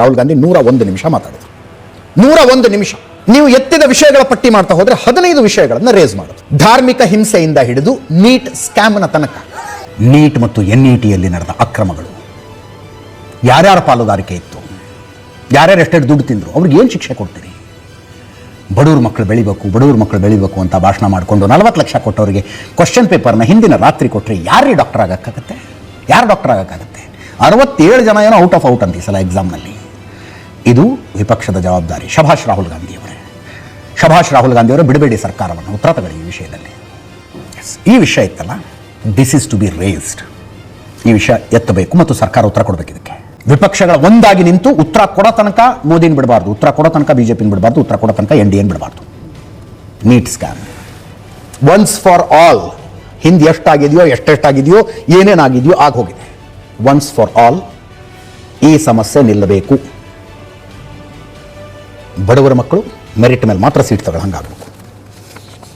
ರಾಹುಲ್ ಗಾಂಧಿ ನೂರ ಒಂದು ನಿಮಿಷ ಮಾತಾಡಿದ್ರು. ನೂರ ಒಂದು ನಿಮಿಷ. ನೀವು ಎತ್ತಿದ ವಿಷಯಗಳ ಪಟ್ಟಿ ಮಾಡ್ತಾ ಹೋದ್ರೆ ಹದಿನೈದು ವಿಷಯಗಳನ್ನು ರೇಸ್ ಮಾಡೋದು. ಧಾರ್ಮಿಕ ಹಿಂಸೆಯಿಂದ ಹಿಡಿದು ನೀಟ್ ಸ್ಕ್ಯಾಮ್ನ ತನಕ. ನೀಟ್ ಮತ್ತು ಎನ್ ಇ ಟಿಯಲ್ಲಿ ನಡೆದ ಅಕ್ರಮಗಳು. ಯಾರ್ಯಾರ ಪಾಲುದಾರಿಕೆ ಇತ್ತು? ಯಾರ್ಯಾರು ಎಷ್ಟೆಷ್ಟು ದುಡ್ಡು ತಿಂದರು? ಅವ್ರಿಗೆ ಏನು ಶಿಕ್ಷೆ ಕೊಡ್ತೀರಿ? ಬಡವ್ರ ಮಕ್ಕಳು ಬೆಳಿಬೇಕು, ಬಡವ್ರ ಮಕ್ಕಳು ಬೆಳಿಬೇಕು ಅಂತ ಭಾಷಣ ಮಾಡಿಕೊಂಡು ನಲವತ್ತು ಲಕ್ಷ ಕೊಟ್ಟವರಿಗೆ ಕ್ವಶನ್ ಪೇಪರ್ನ ಹಿಂದಿನ ರಾತ್ರಿ ಕೊಟ್ಟರೆ ಯಾರಿಗೆ ಡಾಕ್ಟರ್ ಆಗೋಕ್ಕಾಗತ್ತೆ? ಯಾರು ಡಾಕ್ಟರ್ ಆಗೋಕ್ಕಾಗತ್ತೆ? ಅರವತ್ತೇಳು ಜನ ಏನೋ ಔಟ್ ಆಫ್ ಔಟ್ ಅಂತ ಈ ಸಲ ಎಕ್ಸಾಮ್ನಲ್ಲಿ ಇದು ವಿಪಕ್ಷದ ಜವಾಬ್ದಾರಿ. ಶಭಾಷ್ ರಾಹುಲ್ ಗಾಂಧಿಯವರೇ. ಶಭಾಷ್ ರಾಹುಲ್ ಗಾಂಧಿಯವರು ಬಿಡಬೇಡಿ ಸರ್ಕಾರವನ್ನು, ಉತ್ತರ ತಗೊಳ್ಳಿ ಈ ವಿಷಯದಲ್ಲಿ. ಈ ವಿಷಯ ಇತ್ತಲ್ಲ? This is to be raised ಈ ವಿಷಯ ಎತ್ತಬೇಕು ಮತ್ತು ಸರ್ಕಾರ ಉತ್ತರ ಕೊಡಬೇಕು ಇದಕ್ಕೆ. ವಿಪಕ್ಷಗಳ ಒಂದಾಗಿ ನಿಂತು ಉತ್ತರ ಕೊಡೋ ತನಕ ಮೋದಿನ ಬಿಡಬಾರ್ದು, ಉತ್ತರ ಕೊಡೋ ತನಕ ಬಿಜೆಪಿನ ಬಿಡಬಾರ್ದು, ಉತ್ತರ ಕೊಡೋ ತನಕ ಎನ್ ಡಿ ಎನ್ ಬಿಡಬಾರ್ದು. NEET scam once for all ಹಿಂದೆ ಎಷ್ಟಾಗಿದೆಯೋ, ಎಷ್ಟೆಷ್ಟಾಗಿದೆಯೋ, ಏನೇನಾಗಿದೆಯೋ ಆಗೋಗಿದೆ ಒನ್ಸ್ ಫಾರ್ ಆಲ್ ಈ ಸಮಸ್ಯೆ ನಿಲ್ಲಬೇಕು. ಬಡವರ ಮಕ್ಕಳು ಮೆರಿಟ್ ಮೇಲೆ ಮಾತ್ರ ಸೀಟ್ ತಗೊಳ್ಳಂಗಾಗಬೇಕು